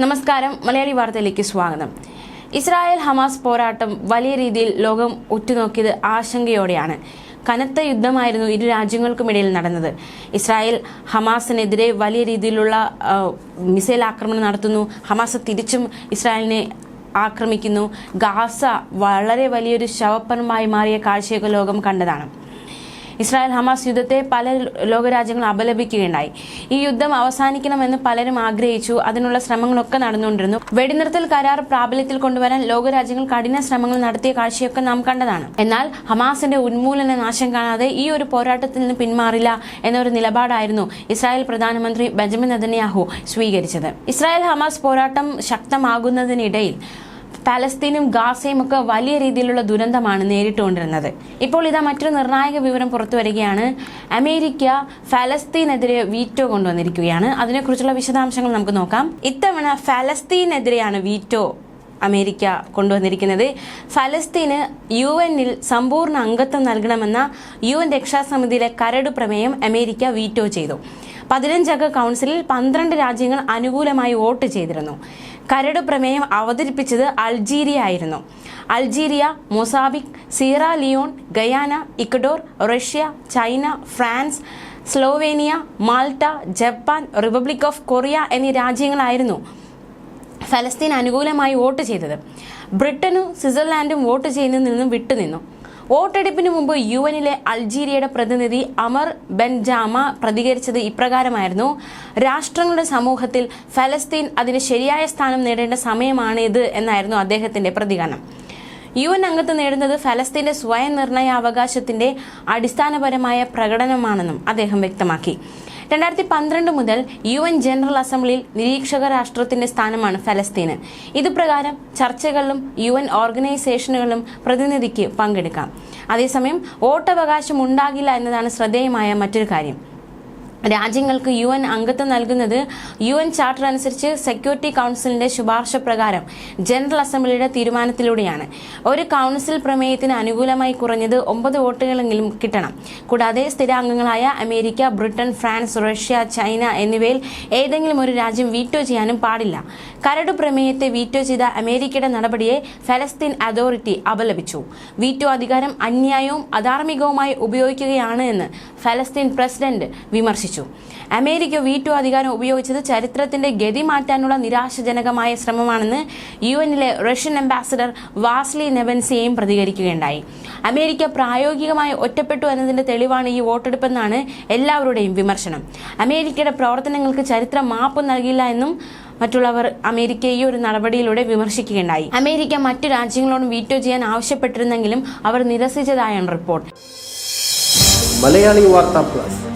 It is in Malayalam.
നമസ്കാരം. മലയാളി വാർത്തയിലേക്ക് സ്വാഗതം. ഇസ്രായേൽ ഹമാസ് പോരാട്ടം വലിയ രീതിയിൽ ലോകം ഉറ്റുനോക്കിയത് ആശങ്കയോടെയാണ്. കനത്ത യുദ്ധമായിരുന്നു ഇരു രാജ്യങ്ങൾക്കുമിടയിൽ നടന്നത്. ഇസ്രായേൽ ഹമാസിനെതിരെ വലിയ രീതിയിലുള്ള മിസൈൽ ആക്രമണം നടത്തുന്നു. ഹമാസ് തിരിച്ചും ഇസ്രായേലിനെ ആക്രമിക്കുന്നു. ഗാസ വളരെ വലിയൊരു ശവപ്പറമായി മാറിയ കാഴ്ചയൊക്കെ ലോകം കണ്ടതാണ്. ഇസ്രായേൽ ഹമാസ് യുദ്ധത്തെ പല ലോകരാജ്യങ്ങളും അപലപിക്കുകയുണ്ടായി. ഈ യുദ്ധം അവസാനിക്കണമെന്ന് പലരും ആഗ്രഹിച്ചു. അതിനുള്ള ശ്രമങ്ങളൊക്കെ നടന്നുകൊണ്ടിരുന്നു. വെടിനിർത്തൽ കരാർ പ്രാബല്യത്തിൽ കൊണ്ടുവരാൻ ലോകരാജ്യങ്ങൾ കഠിന ശ്രമങ്ങൾ നടത്തിയ കാഴ്ചയൊക്കെ നാം കണ്ടതാണ്. എന്നാൽ ഹമാസിന്റെ ഉന്മൂലന നാശം കാണാതെ ഈ ഒരു പോരാട്ടത്തിൽ നിന്ന് പിന്മാറില്ല എന്നൊരു നിലപാടായിരുന്നു ഇസ്രായേൽ പ്രധാനമന്ത്രി ബെഞ്ചമിൻ നെതന്യാഹു സ്വീകരിച്ചത്. ഇസ്രായേൽ ഹമാസ് പോരാട്ടം ശക്തമാകുന്നതിനിടയിൽ പാലസ്തീനും ഗാസയും ഒക്കെ വലിയ രീതിയിലുള്ള ദുരന്തമാണ് നേരിട്ടുകൊണ്ടിരുന്നത്. ഇപ്പോൾ ഇതാ മറ്റൊരു നിർണായക വിവരം പുറത്തു വരികയാണ്. അമേരിക്ക ഫലസ്തീനെതിരെ വീറ്റോ കൊണ്ടുവന്നിരിക്കുകയാണ്. അതിനെക്കുറിച്ചുള്ള വിശദാംശങ്ങൾ നമുക്ക് നോക്കാം. ഇത്തവണ ഫലസ്തീനെതിരെയാണ് വീറ്റോ അമേരിക്ക കൊണ്ടുവന്നിരിക്കുന്നത്. ഫലസ്തീന് യു എന്നിൽ സമ്പൂർണ അംഗത്വം നൽകണമെന്ന യു എൻ രക്ഷാസമിതിയിലെ കരട് പ്രമേയം അമേരിക്ക വീറ്റോ ചെയ്തു. പതിനഞ്ചംഗ കൗൺസിലിൽ പന്ത്രണ്ട് രാജ്യങ്ങൾ അനുകൂലമായി വോട്ട് ചെയ്തിരുന്നു. കരട് പ്രമേയം അവതരിപ്പിച്ചത് അൾജീരിയ ആയിരുന്നു Algeria Mozambique Sierra Leone Guyana Ecuador Russia China France Slovenia Malta Japan republic of Korea എന്നീ രാജ്യങ്ങളായിരുന്നു ഫലസ്തീൻ അനുകൂലമായി വോട്ട് ചെയ്തത്. ബ്രിട്ടനും സ്വിറ്റ്സർലാൻഡും വോട്ട് ചെയ്യുന്നതിൽ നിന്നും വിട്ടുനിന്നു. വോട്ടെടുപ്പിന് മുമ്പ് യു എനിലെ അൾജീരിയയുടെ പ്രതിനിധി അമർ ബെൻജാമ പ്രതികരിച്ചത് ഇപ്രകാരമായിരുന്നു. രാഷ്ട്രങ്ങളുടെ സമൂഹത്തിൽ ഫലസ്തീൻ അതിന് ശരിയായ സ്ഥാനം നേടേണ്ട സമയമാണ് ഇത് എന്നായിരുന്നു അദ്ദേഹത്തിന്റെ പ്രതികരണം. യു എൻ അംഗത്വം നേടുന്നത് ഫലസ്തീന്റെ സ്വയം നിർണയാവകാശത്തിന്റെ അടിസ്ഥാനപരമായ പ്രകടനമാണെന്നും അദ്ദേഹം വ്യക്തമാക്കി. രണ്ടായിരത്തി പന്ത്രണ്ട് മുതൽ യു എൻ ജനറൽ അസംബ്ലിയിൽ നിരീക്ഷക രാഷ്ട്രത്തിന്റെ സ്ഥാനമാണ് ഫലസ്തീന്. ഇതുപ്രകാരം ചർച്ചകളിലും യു എൻ ഓർഗനൈസേഷനുകളിലും പ്രതിനിധിക്ക് പങ്കെടുക്കാം. അതേസമയം വോട്ടവകാശം ഉണ്ടാകില്ല എന്നതാണ് ശ്രദ്ധേയമായ മറ്റൊരു കാര്യം. രാജ്യങ്ങൾക്ക് യു എൻ അംഗത്വം നൽകുന്നത് യു എൻ ചാർട്ടർ അനുസരിച്ച് സെക്യൂരിറ്റി കൗൺസിലിന്റെ ശുപാർശ പ്രകാരം ജനറൽ അസംബ്ലിയുടെ തീരുമാനത്തിലൂടെയാണ്. ഒരു കൗൺസിൽ പ്രമേയത്തിന് അനുകൂലമായി കുറഞ്ഞത് ഒമ്പത് വോട്ടുകളെങ്കിലും കിട്ടണം. കൂടാതെ സ്ഥിരാംഗങ്ങളായ America Britain France Russia China എന്നിവയിൽ ഏതെങ്കിലും ഒരു രാജ്യം വീറ്റോ ചെയ്യാനും പാടില്ല. കരട് പ്രമേയത്തെ വീറ്റോ ചെയ്ത അമേരിക്കയുടെ നടപടിയെ ഫലസ്തീൻ അതോറിറ്റി അപലപിച്ചു. വീറ്റോ അധികാരം അന്യായവും അധാർമികവുമായി ഉപയോഗിക്കുകയാണ് എന്ന് ഫലസ്തീൻ പ്രസിഡന്റ് വിമർശിച്ചു. അമേരിക്ക വീറ്റോ അധികാരം ഉപയോഗിച്ചത് ചരിത്രത്തിന്റെ ഗതി മാറ്റാനുള്ള നിരാശജനകമായ ശ്രമമാണെന്ന് യു എന്നിലെ റഷ്യൻ അംബാസിഡർ വാസ്ലി നെബൻസിയെയും പ്രതികരിക്കുകയുണ്ടായി. അമേരിക്ക പ്രായോഗികമായി ഒറ്റപ്പെട്ടു എന്നതിന്റെ തെളിവാണ് ഈ വോട്ടെടുപ്പെന്നാണ് എല്ലാവരുടെയും വിമർശനം. അമേരിക്കയുടെ പ്രവർത്തനങ്ങൾക്ക് ചരിത്രം മാപ്പ് നൽകില്ല എന്നും മറ്റുള്ളവർ അമേരിക്ക ഈ ഒരു നടപടിയിലൂടെ വിമർശിക്കുകയുണ്ടായി. അമേരിക്ക മറ്റു രാജ്യങ്ങളോടും വീറ്റോ ചെയ്യാൻ ആവശ്യപ്പെട്ടിരുന്നെങ്കിലും അവർ നിരസിച്ചതായാണ് report. Malayali Vartha plus.